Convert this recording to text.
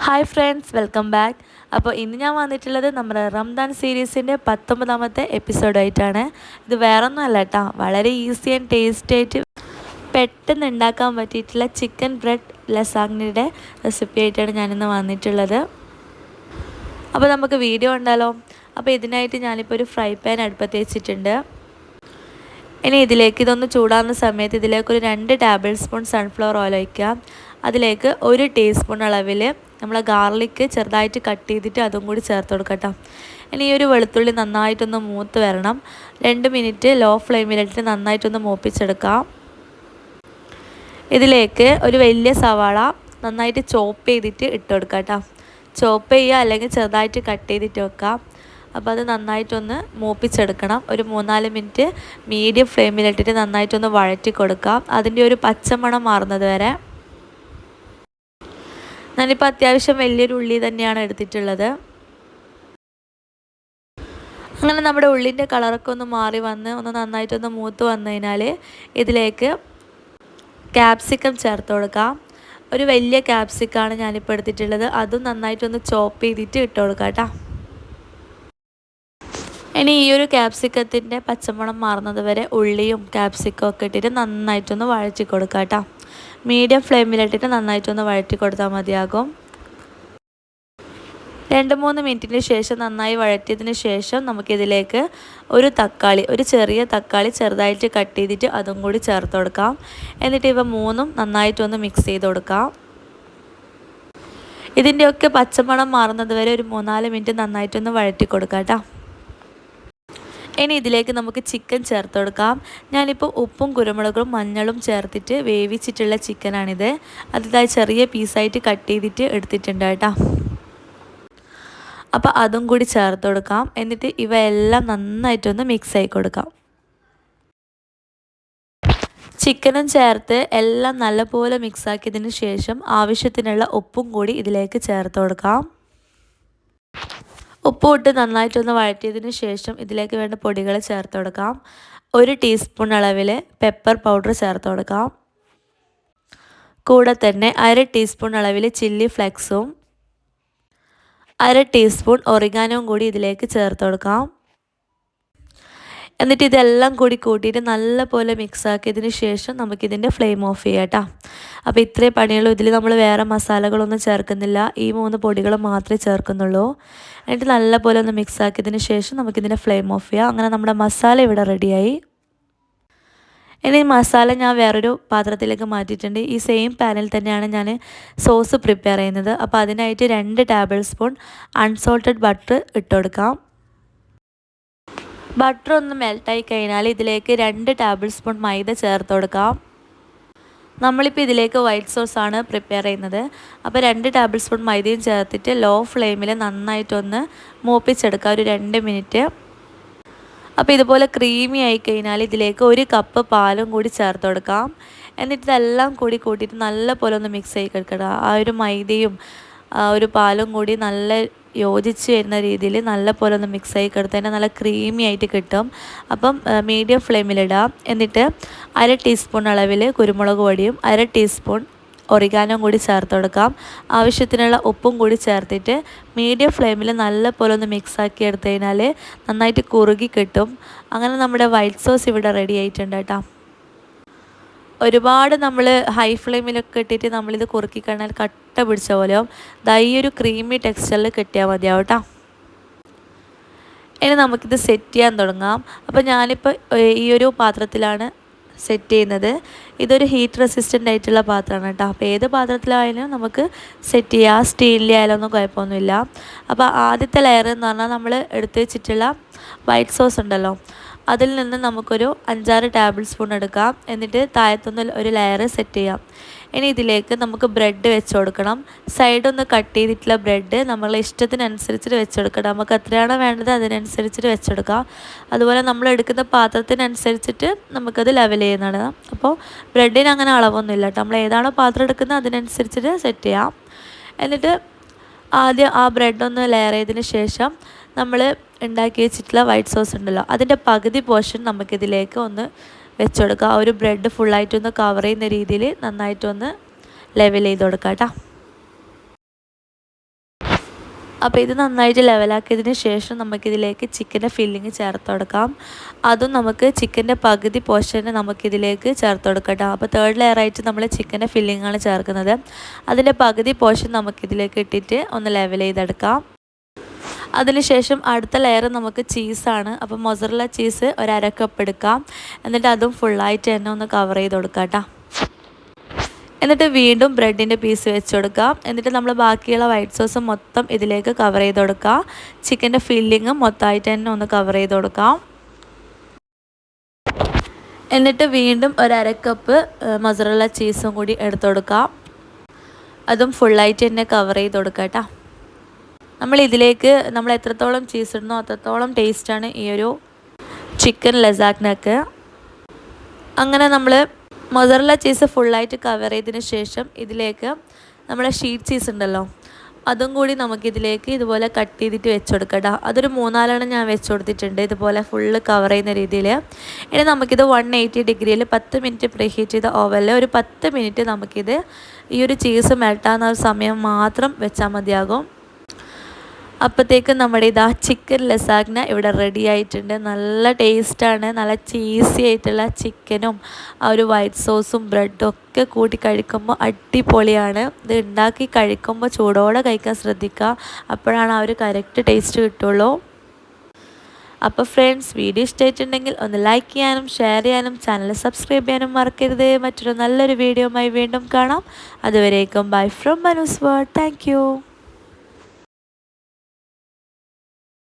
Hi friends welcome back അപ്പോൾ ഇന്ന് ഞാൻ വന്നിട്ടുള്ളത് നമ്മുടെ റംദാൻ സീരീസിന്റെ പത്തൊമ്പതാമത്തെ എപ്പിസോഡായിട്ടാണ് ഇത് വേറൊന്നും അല്ല കേട്ടോ വളരെ ഈസി ആൻഡ് ടേസ്റ്റി ആയിട്ട് പെട്ടെന്ന് ഉണ്ടാക്കാൻ പറ്റിയിട്ടുള്ള ചിക്കൻ ബ്രെഡ് ലസാഗ്നിയുടെ റെസിപ്പി ആയിട്ടാണ് ഞാനിന്ന് വന്നിട്ടുള്ളത്. അപ്പോൾ നമുക്ക് വീഡിയോ ഉണ്ടല്ലോ അപ്പോൾ ഇതിനായിട്ട് ഞാനിപ്പോൾ ഒരു ഫ്രൈ പാൻ അടുപ്പത്ത് വെച്ചിട്ടുണ്ട്. ഇനി ഇതിലേക്ക് ഇതൊന്ന് ചൂടാകുന്ന സമയത്ത് ഇതിലേക്ക് ഒരു രണ്ട് ടേബിൾ സ്പൂൺ സൺഫ്ലവർ ഓയിൽ ഒഴിക്കാം അതിലേക്ക് ഒരു ടീസ്പൂൺ അളവിൽ നമ്മൾ ഗാർലിക്ക് ചെറുതായിട്ട് കട്ട് ചെയ്തിട്ട് അതും കൂടി ചേർത്ത് കൊടുക്കട്ടോ ഇനി ഈ ഒരു വെളുത്തുള്ളി നന്നായിട്ടൊന്ന് മൂത്ത് വരണം. രണ്ട് മിനിറ്റ് ലോ ഫ്ലെയിമിലിട്ട് നന്നായിട്ടൊന്ന് മൂപ്പിച്ചെടുക്കാം. ഇതിലേക്ക് ഒരു വലിയ സവാള നന്നായിട്ട് ചോപ്പ് ചെയ്തിട്ട് ഇട്ട് കൊടുക്കാം കേട്ടോ. ചോപ്പ് ചെയ്യുക അല്ലെങ്കിൽ ചെറുതായിട്ട് കട്ട് ചെയ്തിട്ട് വെക്കാം. അപ്പോൾ അത് നന്നായിട്ടൊന്ന് മൂപ്പിച്ചെടുക്കണം. ഒരു മൂന്നാൽ മിനിറ്റ് മീഡിയം ഫ്ലെയിമിലിട്ടിട്ട് നന്നായിട്ടൊന്ന് വഴറ്റി കൊടുക്കാം. അതിന്റെ ഒരു പച്ചമണം മാറുന്നത് വരെ. ഞാനിപ്പോൾ അത്യാവശ്യം വലിയൊരു ഉള്ളി തന്നെയാണ് എടുത്തിട്ടുള്ളത്. അങ്ങനെ നമ്മുടെ ഉള്ളിന്റെ കളറൊക്കെ ഒന്ന് മാറി വന്ന് ഒന്ന് നന്നായിട്ടൊന്ന് മൂത്ത് വന്നു കഴിഞ്ഞാൽ ഇതിലേക്ക് ക്യാപ്സിക്കം ചേർത്ത് കൊടുക്കാം. ഒരു വലിയ ക്യാപ്സിക്കാണ് ഞാനിപ്പോൾ എടുത്തിട്ടുള്ളത്. അതും നന്നായിട്ടൊന്ന് ചോപ്പ് ചെയ്തിട്ട് ഇട്ട് കൊടുക്കാം കേട്ടോ. ഇനി ഈ ഒരു ക്യാപ്സിക്കത്തിന്റെ പച്ചമണം മാറുന്നത് വരെ ഉള്ളിയും ക്യാപ്സിക്കും ഒക്കെ ഇട്ടിട്ട് നന്നായിട്ടൊന്ന് വഴറ്റി കൊടുക്കാം കേട്ടോ. മീഡിയം ഫ്ലെയിമിലിട്ടിട്ട് നന്നായിട്ടൊന്ന് വഴറ്റി കൊടുത്താൽ മതിയാകും. രണ്ട് മൂന്ന് മിനിറ്റിന് ശേഷം നന്നായി വഴറ്റിയതിന് ശേഷം നമുക്കിതിലേക്ക് ഒരു തക്കാളി ഒരു ചെറിയ തക്കാളി ചെറുതായിട്ട് കട്ട് ചെയ്തിട്ട് അതും കൂടി ചേർത്ത് കൊടുക്കാം. എന്നിട്ട് ഇവ മൂന്നും നന്നായിട്ടൊന്ന് മിക്സ് ചെയ്ത് കൊടുക്കാം. ഇതിന്റെയൊക്കെ പച്ചമണം മാറുന്നത് വരെ ഒരു മൂന്നാൽ മിനിറ്റ് നന്നായിട്ടൊന്ന് വഴറ്റി കൊടുക്കാം കേട്ടോ. ഇനി ഇതിലേക്ക് നമുക്ക് ചിക്കൻ ചേർത്ത് കൊടുക്കാം. ഞാനിപ്പോൾ ഉപ്പും കുരുമുളകും മഞ്ഞളും ചേർത്തിട്ട് വേവിച്ചിട്ടുള്ള ചിക്കനാണിത്. അതിതായി ചെറിയ പീസായിട്ട് കട്ട് ചെയ്തിട്ട് എടുത്തിട്ടുണ്ട് കേട്ടോ. അപ്പോൾ അതും കൂടി ചേർത്ത് കൊടുക്കാം. എന്നിട്ട് ഇവയെല്ലാം നന്നായിട്ടൊന്ന് മിക്സ് ആയി കൊടുക്കാം. ചിക്കനും ചേർത്ത് എല്ലാം നല്ലപോലെ മിക്സാക്കിയതിന് ശേഷം ആവശ്യത്തിനുള്ള ഉപ്പും കൂടി ഇതിലേക്ക് ചേർത്ത് കൊടുക്കാം. ഉപ്പ് നന്നായിട്ടൊന്ന് വഴറ്റിയതിന് ശേഷം ഇതിലേക്ക് വേണ്ട പൊടികൾ ചേർത്ത് കൊടുക്കാം. ഒരു ടീസ്പൂൺ അളവിൽ പെപ്പർ പൗഡർ ചേർത്ത് കൊടുക്കാം. കൂടെ തന്നെ അര ടീസ്പൂൺ അളവിൽ ചില്ലി ഫ്ലെക്സും അര ടീസ്പൂൺ ഒറിഗാനവും കൂടി ഇതിലേക്ക് ചേർത്ത് കൊടുക്കാം. എന്നിട്ട് ഇതെല്ലാം കൂടി കൂട്ടിയിട്ട് നല്ലപോലെ മിക്സ് ആക്കിയതിന് ശേഷം നമുക്കിതിന്റെ ഫ്ലെയിം ഓഫ് ചെയ്യാം കേട്ടോ അപ്പോൾ ഇത്രയും പണിയുള്ളൂ. ഇതിൽ നമ്മൾ വേറെ മസാലകളൊന്നും ചേർക്കുന്നില്ല. ഈ മൂന്ന് പൊടികൾ മാത്രമേ ചേർക്കുന്നുള്ളൂ. എന്നിട്ട് നല്ലപോലെ ഒന്ന് മിക്സ് ആക്കിയതിന് ശേഷം നമുക്കിതിന്റെ ഫ്ലെയിം ഓഫ് ചെയ്യാം. അങ്ങനെ നമ്മുടെ മസാല ഇവിടെ റെഡിയായി ഇനി മസാല ഞാൻ വേറൊരു പാത്രത്തിലേക്ക് മാറ്റിയിട്ടുണ്ട്. ഈ സെയിം പാനിൽ തന്നെയാണ് ഞാൻ സോസ് പ്രിപ്പയർ ചെയ്യുന്നത്. അപ്പോൾ അതിനായിട്ട് രണ്ട് ടേബിൾ സ്പൂൺ അൺസോൾട്ടഡ് ബട്ടർ ഇട്ട് കൊടുക്കാം. ബട്ടർ ഒന്ന് മെൽട്ടായി കഴിഞ്ഞാൽ ഇതിലേക്ക് രണ്ട് ടേബിൾ സ്പൂൺ മൈദ ചേർത്ത് കൊടുക്കാം. നമ്മളിപ്പോൾ ഇതിലേക്ക് വൈറ്റ് സോസ് ആണ് പ്രിപ്പയർ ചെയ്യുന്നത്. അപ്പോൾ രണ്ട് ടേബിൾ സ്പൂൺ മൈദയും ചേർത്തിട്ട് ലോ ഫ്ലെയിമിൽ നന്നായിട്ടൊന്ന് മൂപ്പിച്ചെടുക്കുക ഒരു രണ്ട് മിനിറ്റ് അപ്പോൾ ഇതുപോലെ ക്രീമി ആയി കഴിഞ്ഞാൽ ഇതിലേക്ക് ഒരു കപ്പ് പാലും കൂടി ചേർത്ത് കൊടുക്കാം. എന്നിട്ട് ഇതെല്ലാം കൂടി കൂട്ടിയിട്ട് നല്ലപോലെ ഒന്ന് മിക്സ് ആയി കൊടുക്കണം ആ ഒരു മൈദയും ഒരു പാലും കൂടി നല്ല യോജിച്ച് വരുന്ന രീതിയിൽ നല്ല പോലെ ഒന്ന് മിക്സ് ആയി കിടത്തതിന് നല്ല ക്രീമി ആയിട്ട് കിട്ടും. അപ്പം മീഡിയം ഫ്ലെയിമിലിടാം എന്നിട്ട് അര ടീസ്പൂൺ അളവിൽ കുരുമുളക് പൊടിയും അര ടീസ്പൂൺ ഒറിഗാനോ കൂടി ചേർത്ത് കൊടുക്കാം. ആവശ്യത്തിനുള്ള ഉപ്പും കൂടി ചേർത്തിട്ട് മീഡിയം ഫ്ലെയിമിൽ നല്ല പോലെ ഒന്ന് മിക്സ് ആക്കി എടുത്തു കഴിഞ്ഞാൽ നന്നായിട്ട് കുറുകി കിട്ടും. അങ്ങനെ നമ്മുടെ വൈറ്റ് സോസ് ഇവിടെ റെഡി ആയിട്ടുണ്ട് കേട്ടോ. ഒരുപാട് നമ്മൾ ഹൈ ഫ്ലെയിമിലൊക്കെ ഇട്ടിട്ട് നമ്മളിത് കുറുക്കി കഴിഞ്ഞാൽ കട്ട പിടിച്ച പോലെയാവും ദാ ഈ ഒരു ക്രീമി ടെക്സ്ചറിൽ കിട്ടിയാൽ മതിയാവും കേട്ടോ ഇനി നമുക്കിത് സെറ്റ് ചെയ്യാൻ തുടങ്ങാം. അപ്പോൾ ഞാനിപ്പോൾ ഈ ഒരു പാത്രത്തിലാണ് സെറ്റ് ചെയ്യുന്നത്. ഇതൊരു ഹീറ്റ് റെസിസ്റ്റന്റ് ആയിട്ടുള്ള പാത്രമാണ് കേട്ടോ. അപ്പോൾ ഏത് പാത്രത്തിലായാലും നമുക്ക് സെറ്റ് ചെയ്യാം. സ്റ്റീലിന്റെ ആയാലും ഒന്നും കുഴപ്പമൊന്നുമില്ല. അപ്പോൾ ആദ്യത്തെ ലെയർ എന്ന് പറഞ്ഞാൽ നമ്മൾ എടുത്തു വെച്ചിട്ടുള്ള വൈറ്റ് സോസ് ഉണ്ടല്ലോ. അതിൽ നിന്ന് നമുക്കൊരു അഞ്ചാറ് ടേബിൾ സ്പൂൺ എടുക്കാം. എന്നിട്ട് താഴത്തൊന്ന് ഒരു ലെയർ സെറ്റ് ചെയ്യാം. ഇനി ഇതിലേക്ക് നമുക്ക് ബ്രെഡ് വെച്ച് കൊടുക്കണം. സൈഡൊന്ന് കട്ട് ചെയ്തിട്ടുള്ള ബ്രെഡ് നമ്മളെ ഇഷ്ടത്തിനനുസരിച്ചിട്ട് വെച്ചെടുക്കണം നമുക്ക് എത്രയാണോ വേണ്ടത് അതിനനുസരിച്ചിട്ട് വെച്ചെടുക്കാം അതുപോലെ നമ്മൾ എടുക്കുന്ന പാത്രത്തിനനുസരിച്ചിട്ട് നമുക്കത് ലെവൽ ചെയ്യുന്നതാണ്. അപ്പോൾ ബ്രെഡിന് അങ്ങനെ അളവൊന്നുമില്ല കേട്ടോ. നമ്മൾ ഏതാണോ പാത്രം എടുക്കുന്നത് അതിനനുസരിച്ചിട്ട് സെറ്റ് ചെയ്യാം. എന്നിട്ട് ആദ്യം ആ ബ്രെഡ് ഒന്ന് ലെയർ ചെയ്തതിന് ശേഷം നമ്മൾ ഉണ്ടാക്കി വെച്ചിട്ടുള്ള വൈറ്റ് സോസ് ഉണ്ടല്ലോ. അതിന്റെ പകുതി പോർഷൻ നമുക്കിതിലേക്ക് ഒന്ന് വെച്ച് കൊടുക്കുക ആ ഒരു ബ്രെഡ് ഫുള്ളായിട്ടൊന്ന് കവർ ചെയ്യുന്ന രീതിയിൽ നന്നായിട്ടൊന്ന് ലെവൽ ചെയ്ത് കൊടുക്കാം കേട്ടോ അപ്പോൾ ഇത് നന്നായിട്ട് ലെവലാക്കിയതിന് ശേഷം നമുക്കിതിലേക്ക് ചിക്കന്റെ ഫില്ലിങ് ചേർത്ത് കൊടുക്കാം. അതും നമുക്ക് ചിക്കന്റെ പകുതി പോർഷന് നമുക്കിതിലേക്ക് ചേർത്ത് കൊടുക്കട്ടോ അപ്പോൾ തേർഡ് ലെയറായിട്ട് നമ്മൾ ചിക്കന്റെ ഫില്ലിങ്ങാണ് ചേർക്കുന്നത്. അതിന്റെ പകുതി പോർഷൻ നമുക്കിതിലേക്ക് ഇട്ടിട്ട് ഒന്ന് ലെവൽ ചെയ്തെടുക്കാം. അതിനുശേഷം അടുത്ത ലെയർ നമുക്ക് ചീസാണ് അപ്പോൾ മൊസറല ചീസ് ഒരു അര കപ്പ് എടുക്കാം. എന്നിട്ട് അതും ഫുള്ളായിട്ട് തന്നെ ഒന്ന് കവർ ചെയ്ത് കൊടുക്കാം കേട്ടോ. എന്നിട്ട് വീണ്ടും ബ്രെഡിന്റെ പീസ് വെച്ച് കൊടുക്കാം എന്നിട്ട് നമ്മൾ ബാക്കിയുള്ള വൈറ്റ് സോസ് മൊത്തം ഇതിലേക്ക് കവർ ചെയ്ത് കൊടുക്കാം ചിക്കന്റെ ഫില്ലിങ് മൊത്തമായിട്ട് തന്നെ ഒന്ന് കവർ ചെയ്ത് കൊടുക്കാം. എന്നിട്ട് വീണ്ടും ഒരു അര കപ്പ് മസറല്ല ചീസും കൂടി എടുത്തു കൊടുക്കാം അതും ഫുള്ളായിട്ട് തന്നെ കവർ ചെയ്ത് കൊടുക്കാം കേട്ടോ. നമ്മൾ ഇതിലേക്ക് നമ്മൾ എത്രത്തോളം ചീസ് ഇടുന്നോ അത്രത്തോളം ടേസ്റ്റാണ് ഈ ഒരു ചിക്കൻ ലസാഗ്നക്ക് അങ്ങനെ നമ്മൾ മൊസറല്ല ചീസ് ഫുള്ളായിട്ട് കവർ ചെയ്തതിന് ശേഷം ഇതിലേക്ക് നമ്മുടെ ഷീറ്റ് ചീസ് ഉണ്ടല്ലോ അതും കൂടി നമുക്കിതിലേക്ക് ഇതുപോലെ കട്ട് ചെയ്തിട്ട് വെച്ച് കൊടുക്കട്ടോ അതൊരു മൂന്നാലെണ്ണം ഞാൻ വെച്ച് കൊടുത്തിട്ടുണ്ട് ഇതുപോലെ ഫുള്ള് കവർ ചെയ്യുന്ന രീതിയിൽ. ഇനി നമുക്കിത് വൺ എയ്റ്റി ഡിഗ്രിയിൽ പത്ത് മിനിറ്റ് പ്രീഹീറ്റ് ചെയ്ത ഓവനിൽ ഒരു പത്ത് മിനിറ്റ് നമുക്കിത് ഈ ഒരു ചീസ് മെൽട്ടാകുന്ന സമയം മാത്രം വെച്ചാൽ മതിയാകും. അപ്പോഴത്തേക്കും നമ്മുടെ ഇതാ ചിക്കൻ ലസാഗ്ന ഇവിടെ റെഡി ആയിട്ടുണ്ട്. നല്ല ടേസ്റ്റാണ് നല്ല ചീസി ആയിട്ടുള്ള ചിക്കനും ആ ഒരു വൈറ്റ് സോസും ബ്രെഡും ഒക്കെ കൂട്ടി കഴിക്കുമ്പോൾ അടിപൊളിയാണ്. ഇത് ഉണ്ടാക്കി കഴിക്കുമ്പോൾ ചൂടോടെ കഴിക്കാൻ ശ്രദ്ധിക്കുക. അപ്പോഴാണ് ആ ഒരു കറക്റ്റ് ടേസ്റ്റ് കിട്ടുള്ളൂ. അപ്പോൾ ഫ്രണ്ട്സ് വീഡിയോ ഇഷ്ടമായിട്ടുണ്ടെങ്കിൽ ഒന്ന് ലൈക്ക് ചെയ്യാനും ഷെയർ ചെയ്യാനും ചാനൽ സബ്സ്ക്രൈബ് ചെയ്യാനും മറക്കരുത്. മറ്റൊരു നല്ലൊരു വീഡിയോയുമായി വീണ്ടും കാണാം. അതുവരേക്കും ബൈ ഫ്രം മനുസ് വേർഡ് താങ്ക്